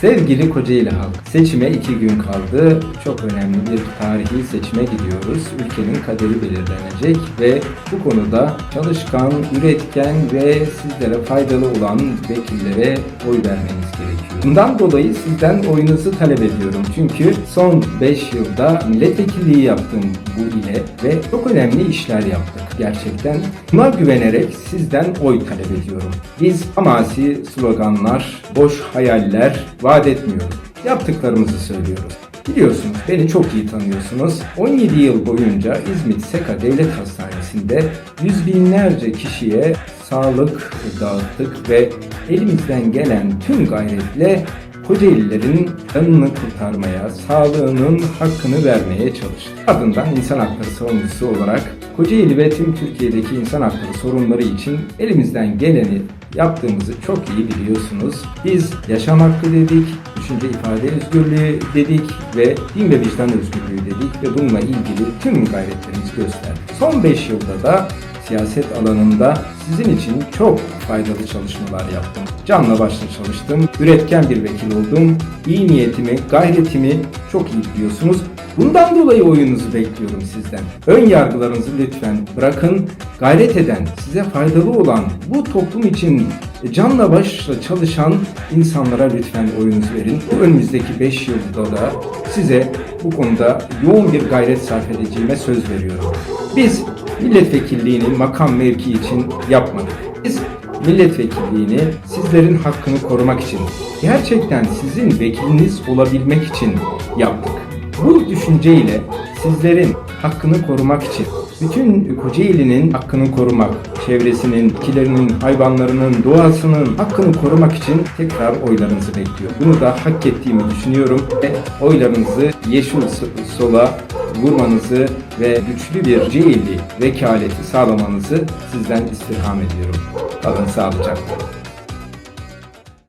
Sevgili Kocaeli halk, seçime iki gün kaldı. Çok önemli bir tarihi seçime gidiyoruz. Ülkenin kaderi belirlenecek ve bu konuda çalışkan, üretken ve sizlere faydalı olan vekillere oy vermeniz gerekiyor. Bundan dolayı sizden oyunuzu talep ediyorum. Çünkü son 5 yılda milletvekilliği yaptım bu ile ve çok önemli işler yaptık gerçekten. Buna güvenerek sizden oy talep ediyorum. Biz hamasi sloganlar, boş hayaller vaat etmiyoruz. Yaptıklarımızı söylüyoruz. Biliyorsunuz, beni çok iyi tanıyorsunuz. 17 yıl boyunca İzmit Seka Devlet Hastanesi'nde yüz binlerce kişiye sağlık dağıttık ve elimizden gelen tüm gayretle Kocaelilerin canını kurtarmaya, sağlığının hakkını vermeye çalıştık. Ardından insan hakları savunucusu olarak Kocaeli ve tüm Türkiye'deki insan hakları sorunları için elimizden geleni yaptığımızı çok iyi biliyorsunuz. Biz yaşam hakkı dedik, düşünce ifade özgürlüğü dedik ve din ve vicdan özgürlüğü dedik ve bununla ilgili tüm gayretlerimizi gösterdik. Son 5 yılda da siyaset alanında sizin için çok faydalı çalışmalar yaptım. Canla başla çalıştım, üretken bir vekil oldum. İyi niyetimi, gayretimi çok iyi biliyorsunuz. Bundan dolayı oyunuzu bekliyorum sizden. Ön yargılarınızı lütfen bırakın. Gayret eden, size faydalı olan, bu toplum için canla başla çalışan insanlara lütfen oyunuzu verin. Önümüzdeki 5 yılda da size bu konuda yoğun bir gayret sarf edeceğime söz veriyorum. Biz milletvekilliğini makam mevki için yapmadık. Biz milletvekilliğini sizlerin hakkını korumak için, gerçekten sizin vekiliniz olabilmek için yaptık. Bu düşünceyle sizlerin hakkını korumak için, bütün Kocaeli'nin hakkını korumak, çevresinin, bitkilerinin, hayvanlarının, doğasının hakkını korumak için tekrar oylarınızı bekliyor. Bunu da hak ettiğimi düşünüyorum ve oylarınızı yeşil sola vurmanızı ve güçlü bir Kocaeli vekaleti sağlamanızı sizden istirham ediyorum. Kalın sağlıcakla.